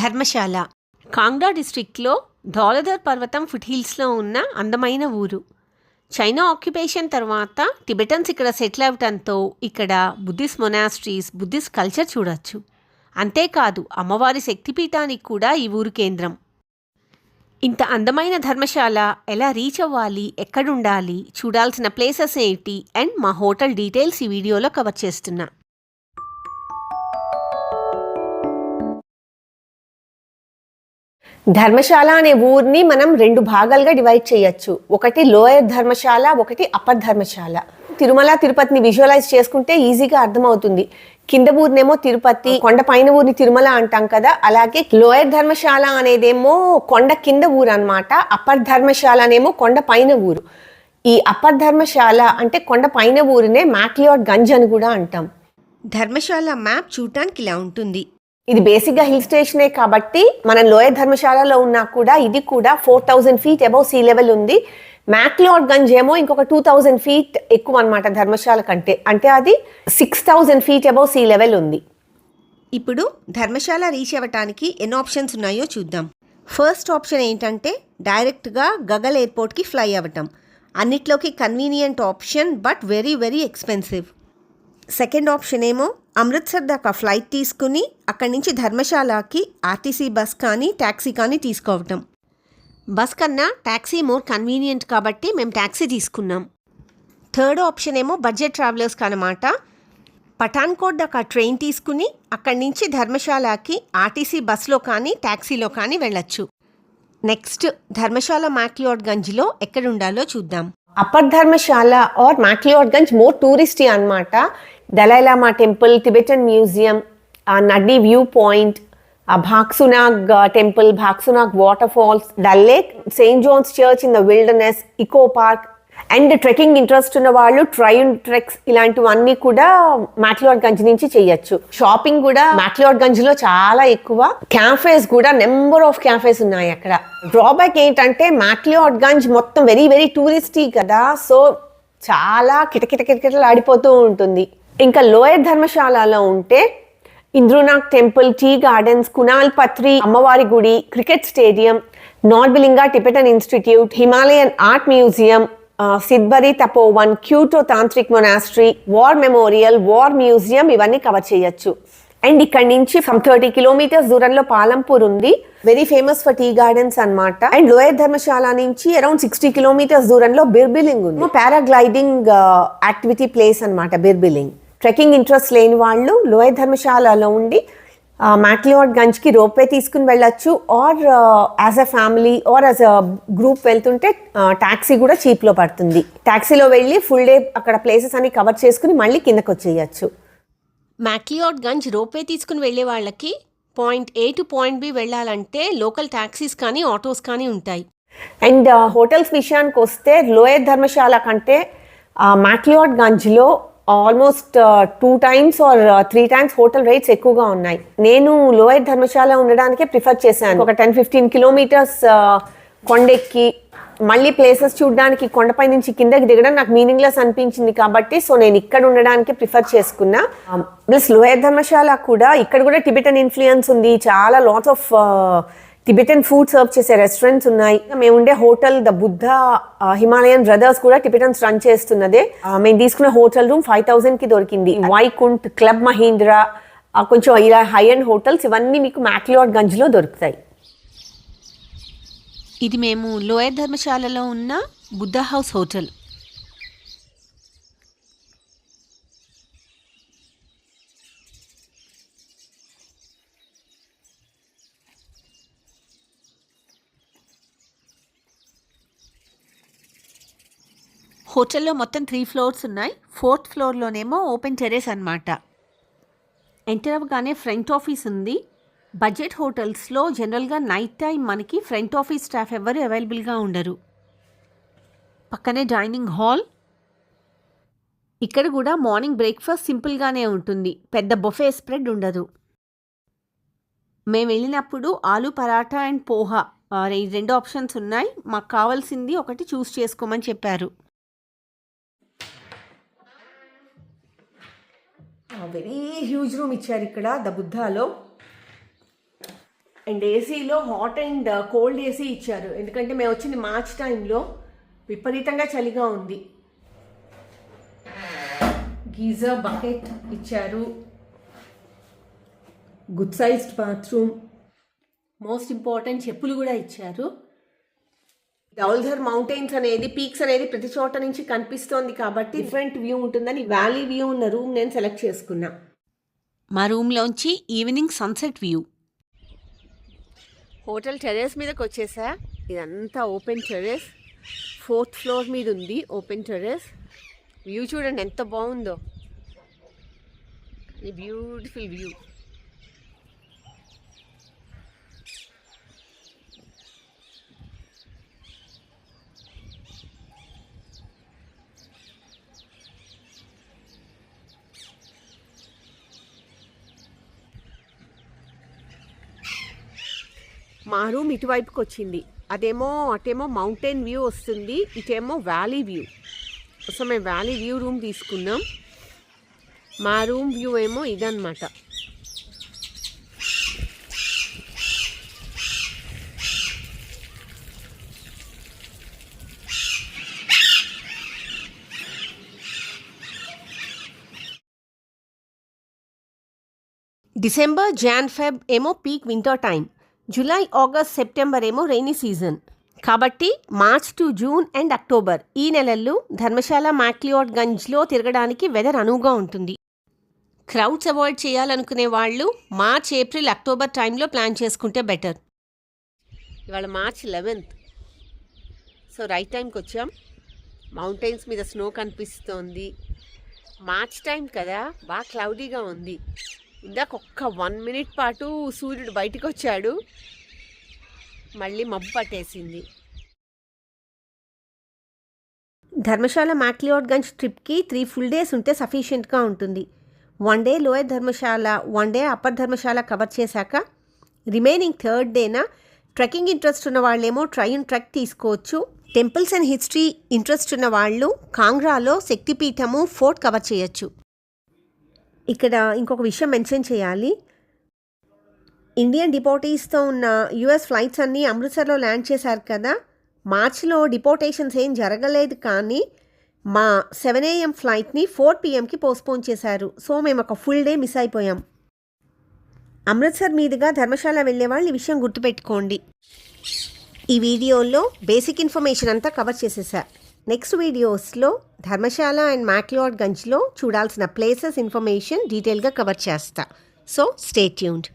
ధర్మశాల. కాంగ్డా డిస్ట్రిక్ట్లో ధోలధర్ పర్వతం ఫుట్హిల్స్లో ఉన్న అందమైన ఊరు. చైనా ఆక్యుపేషన్ తర్వాత టిబెటన్స్ ఇక్కడ సెటిల్ అవటంతో ఇక్కడ బుద్ధిస్ట్ మొనాస్ట్రీస్ బుద్ధిస్ట్ కల్చర్ చూడొచ్చు. అంతేకాదు అమ్మవారి శక్తిపీఠానికి కూడా ఈ ఊరు కేంద్రం. ఇంత అందమైన ధర్మశాల ఎలా రీచ్ అవ్వాలి ఎక్కడుండాలి చూడాల్సిన ప్లేసెస్ ఏంటి అండ్ మా హోటల్ డీటెయిల్స్ ఈ వీడియోలో కవర్ చేస్తున్నా. ధర్మశాల అనే ఊరిని మనం రెండు భాగాలుగా డివైడ్ చేయొచ్చు. ఒకటి లోయర్ ధర్మశాల ఒకటి అప్పర్ ధర్మశాల. తిరుమల తిరుపతిని విజువలైజ్ చేసుకుంటే ఈజీగా అర్థమవుతుంది. కింద ఊరినేమో తిరుపతి కొండ పైన ఊరిని తిరుమల అంటాం కదా అలాగే లోయర్ ధర్మశాల అనేదేమో కొండ కింద ఊరు అనమాట అప్పర్ ధర్మశాల అనేమో కొండ పైన ఊరు. ఈ అప్పర్ ధర్మశాల అంటే కొండ పైన ఊరినే మ్యాక్లియాడ్ గంజ్ అని కూడా అంటాం. ధర్మశాల మ్యాప్ చూడటానికి ఇలా ఉంటుంది. ఇది బేసిక్గా హిల్ స్టేషనే కాబట్టి మనం లోయర్ ధర్మశాలలో ఉన్నా కూడా ఇది కూడా four thousand feet above sea level ఉంది. మ్యాక్లోడ్ గంజ్ ఏమో ఇంకొక టూ థౌజండ్ ఫీట్ ఎక్కువ అనమాట ధర్మశాల కంటే. అంటే అది six thousand feet above sea level ఉంది. ఇప్పుడు ధర్మశాల రీచ్ అవ్వటానికి ఎన్ని ఆప్షన్స్ ఉన్నాయో చూద్దాం. ఫస్ట్ ఆప్షన్ ఏంటంటే డైరెక్ట్గా గగల్ ఎయిర్పోర్ట్కి ఫ్లై అవ్వటం. అన్నిట్లోకి convenient option but very very expensive. Second option ఏమో అమృత్సర్ దాకా ఫ్లైట్ తీసుకుని అక్కడి నుంచి ధర్మశాలకి ఆర్టీసీ బస్ కానీ ట్యాక్సీ కానీ తీసుకోవటం. బస్ కన్నా ట్యాక్సీ మోర్ కన్వీనియంట్ కాబట్టి మేము ట్యాక్సీ తీసుకున్నాం. థర్డ్ ఆప్షన్ ఏమో బడ్జెట్ ట్రావెలర్స్కి అనమాట పఠాన్కోట్ దాకా ట్రైన్ తీసుకుని అక్కడి నుంచి ధర్మశాలకి ఆర్టీసీ బస్లో కానీ ట్యాక్సీలో కానీ వెళ్ళొచ్చు. నెక్స్ట్ ధర్మశాల మ్యాక్లియోడ్ గంజ్లో ఎక్కడ ఉండాలో చూద్దాం. Upper Dharamshala or McLeod Ganj more touristy అనమాట దలైలామా టెంపుల్ టిబెటన్ మ్యూజియం ఆ నడ్డి వ్యూ పాయింట్ ఆ Bhagsunag temple Bhagsunag water falls Dal lake Saint John's Church in the Wilderness eco park and trekking interest ఉన్న వాళ్ళు train treks ఇలాంటివన్నీ కూడా మ్యాక్లియోడ్ గంజ్ నుంచి చేయొచ్చు. షాపింగ్ కూడా మ్యాక్లియోడ్ గంజ్లో చాలా ఎక్కువ. క్యాఫేస్ కూడా నెంబర్ ఆఫ్ క్యాఫేస్ ఉన్నాయి అక్కడ. డ్రాబ్యాక్ ఏంటంటే మ్యాక్లియోడ్ గంజ్ మొత్తం వెరీ వెరీ టూరిస్టీ కదా. సో చాలా కిటకిట కిటకిటలు ఆడిపోతూ ఉంటుంది. ఇంకా లోయర్ ధర్మశాలలో ఉంటే Indrunag temple tea gardens Kunal Pathri అమ్మవారి గుడి cricket stadium Norbulingka Tibetan institute Himalayan art museum Sidhbari Tapovan Gyuto tantric monastery war memorial war museum ఇవన్నీ కవర్ చేయొచ్చు. అండ్ ఇక్కడ నుంచి ఫ్రమ్ థర్టీ కిలోమీటర్స్ దూరంలో పాలంపూర్ ఉంది. Very famous for tea gardens అన్నమాట. And lower Dharamshala నుంచి అరౌండ్ సిక్స్టీ కిలోమీటర్స్ దూరంలో బిర్బిలింగ్ ఉంది. పారాగ్లైడింగ్ యాక్టివిటీ ప్లేస్ అన్నమాట బిర్బిలింగ్. ట్రెక్కింగ్ ఇంట్రెస్ట్ లేని వాళ్ళు లోయర్ ధర్మశాలలో ఉండి మ్యాక్లియోడ్ గంజ్కి రోప్వే తీసుకుని వెళ్ళొచ్చు. Or as a family or as a group వెళ్తుంటే ట్యాక్సీ కూడా చీప్లో పడుతుంది. ట్యాక్సీలో వెళ్ళి ఫుల్ డే అక్కడ ప్లేసెస్ అన్ని కవర్ చేసుకుని మళ్ళీ కిందకు వచ్చేయచ్చు మ్యాక్లియోడ్ గంజ్ రోపే తీసుకుని వెళ్ళే వాళ్ళకి point A to point B వెళ్ళాలంటే లోకల్ ట్యాక్సీస్ కానీ ఆటోస్ కానీ ఉంటాయి. అండ్ హోటల్స్ విషయానికి వస్తే లోయర్ ధర్మశాల కంటే McLeod గంజ్లో almost two times or three times hotel rates ఎక్కువగా ఉన్నాయి. నేను లోయర్ ధర్మశాల ఉండడానికే ప్రిఫర్ చేశాను. ఒక టెన్ ఫిఫ్టీన్ కిలోమీటర్స్ కొండెక్కి మళ్ళీ ప్లేసెస్ చూడడానికి కొండపై నుంచి కిందకి దిగడం నాకు మీనింగ్లెస్ అనిపించింది కాబట్టి సో నేను ఇక్కడ ఉండడానికి ప్రిఫర్ చేసుకున్నా. ప్లస్ లోయర్ ధర్మశాల కూడా ఇక్కడ కూడా టిబెటన్ ఇన్ఫ్లుయెన్స్ ఉంది. చాలా lots of Tibetan food serve చేసే రెస్టారెంట్స్ ఉన్నాయి. మేము ఉండే hotel the Buddha Himalayan brothers కూడా టిబెటన్స్ రన్ చేస్తున్నదే. ఆ, మేము తీసుకున్న హోటల్ రూమ్ ఫైవ్ థౌసండ్కి దొరికింది. వైకుంఠ్ క్లబ్ మహీంద్రా కొంచెం ఇలా హై అండ్ హోటల్స్ ఇవన్నీ మీకు మ్యాక్లియోడ్ గంజ్లో దొరుకుతాయి. ఇది మేము లోయర్ ధర్మశాలలో ఉన్న బుద్ధ హౌస్ హోటల్ హోటల్లో మొత్తం త్రీ ఫ్లోర్స్ ఉన్నాయి. ఫోర్త్ ఫ్లోర్లోనేమో ఓపెన్ టెరెస్ అనమాట ఎంటర్ అవ్వగానే ఫ్రంట్ ఆఫీస్ ఉంది. బడ్జెట్ హోటల్స్లో జనరల్గా నైట్ టైం మనకి ఫ్రంట్ ఆఫీస్ స్టాఫ్ ఎవరు అవైలబుల్గా ఉండరు. పక్కనే డైనింగ్ హాల్ ఇక్కడ కూడా మార్నింగ్ బ్రేక్ఫాస్ట్ సింపుల్గానే ఉంటుంది. పెద్ద బొఫే స్ప్రెడ్ ఉండదు. మేము వెళ్ళినప్పుడు ఆలు పరాఠా అండ్ పోహా ఈ రెండు ఆప్షన్స్ ఉన్నాయి. మాకు కావాల్సింది ఒకటి చూస్ చేసుకోమని చెప్పారు. వెరీ హ్యూజ్ రూమ్ ఇచ్చారు ఇక్కడ ద బుద్ధాలో. అండ్ ఏసీలో హాట్ అండ్ కోల్డ్ ఏసీ ఇచ్చారు. ఎందుకంటే మేము వచ్చింది మార్చ్ టైంలో విపరీతంగా చలిగా ఉంది. గీజర్ బకెట్ ఇచ్చారు. Good sized bathroom most important చెప్పులు కూడా ఇచ్చారు. డౌల్ధర్ మౌంటైన్స్ అనేది పీక్స్ అనేది ప్రతి చోట నుంచి కనిపిస్తోంది కాబట్టి డిఫరెంట్ వ్యూ ఉంటుందని వ్యాలీ వ్యూ ఉన్న రూమ్ నేను సెలెక్ట్ చేసుకున్నా. మా రూమ్లోంచి evening sunset view. Hotel terrace మీదకి వచ్చేసా? ఇదంతా ఓపెన్ టెర్రస్. ఫోర్త్ ఫ్లోర్ మీద ఉంది ఓపెన్ టెర్రస్. వ్యూ చూడండి ఎంత బాగుందో. Beautiful view. మా రూమ్ ఇటువైపుకి వచ్చింది అదేమో అటేమో మౌంటైన్ వ్యూ వస్తుంది ఇటేమో వ్యాలీ వ్యూ. సో మేము వ్యాలీ వ్యూ రూమ్ తీసుకున్నాం. మా రూమ్ వ్యూ ఏమో ఇదన్నమాట. డిసెంబర్ జాన్ ఫెబ్ ఏమో peak winter time July August September ఏమో రెయినీ సీజన్ కాబట్టి March to June and October ఈ నెలల్లో ధర్మశాల మ్యాక్లియోట్ గంజ్లో తిరగడానికి వెదర్ అనువుగా ఉంటుంది. క్రౌడ్స్ అవాయిడ్ చేయాలనుకునే వాళ్ళు మార్చ్ ఏప్రిల్ అక్టోబర్ టైంలో ప్లాన్ చేసుకుంటే బెటర్ ఇవాళ మార్చ్ లెవెన్త్ సో రైట్ టైంకి వచ్చాం. మౌంటైన్స్ మీద స్నో కనిపిస్తోంది. మార్చ్ టైం కదా బాగా క్లౌడీగా ఉంది. ఇందాక ఒక్క వన్ మినిట్ పాటు సూర్యుడు బయటికి వచ్చాడు మళ్ళీ మబ్బు పట్టేసింది. ధర్మశాల మ్యాక్లియోడ్గంజ్ ట్రిప్కి త్రీ ఫుల్ డేస్ ఉంటే సఫిషియెంట్గా ఉంటుంది. One day lower Dharamshala one day upper Dharamshala cover చేశాక రిమైనింగ్ థర్డ్ డేన? ట్రెక్కింగ్ ఇంట్రెస్ట్ ఉన్న వాళ్ళేమో ట్రై అండ్ ట్రెక్ తీసుకోవచ్చు. టెంపుల్స్ అండ్ హిస్టరీ ఇంట్రెస్ట్ ఉన్న వాళ్ళు కాంగ్రాలో శక్తిపీఠము ఫోర్ట్ కవర్ చేయొచ్చు. ఇక్కడ ఇంకొక విషయం మెన్షన్ చేయాలి. ఇండియన్ డిపోటీస్తో ఉన్న యుఎస్ ఫ్లైట్స్ అన్నీ అమృత్సర్లో ల్యాండ్ చేశారు కదా. మార్చిలో డిపోటేషన్స్ ఏం జరగలేదు కానీ మా సెవెన్ ఏఎం ఫ్లైట్ని ఫోర్ పిఎంకి పోస్ట్పోన్ చేశారు. సో మేము ఒక ఫుల్ డే మిస్ అయిపోయాం. అమృత్సర్ మీదుగా ధర్మశాల వెళ్ళే వాళ్ళు ఈ విషయం గుర్తుపెట్టుకోండి. ఈ వీడియోలో బేసిక్ ఇన్ఫర్మేషన్ అంతా కవర్ చేసేసా. నెక్స్ట్ వీడియోస్లో ధర్మశాల అండ్ మ్యాక్లియాడ్ గంజ్లో చూడాల్సిన ప్లేసెస్ ఇన్ఫర్మేషన్ డీటెయిల్గా కవర్ చేస్తా. So stay tuned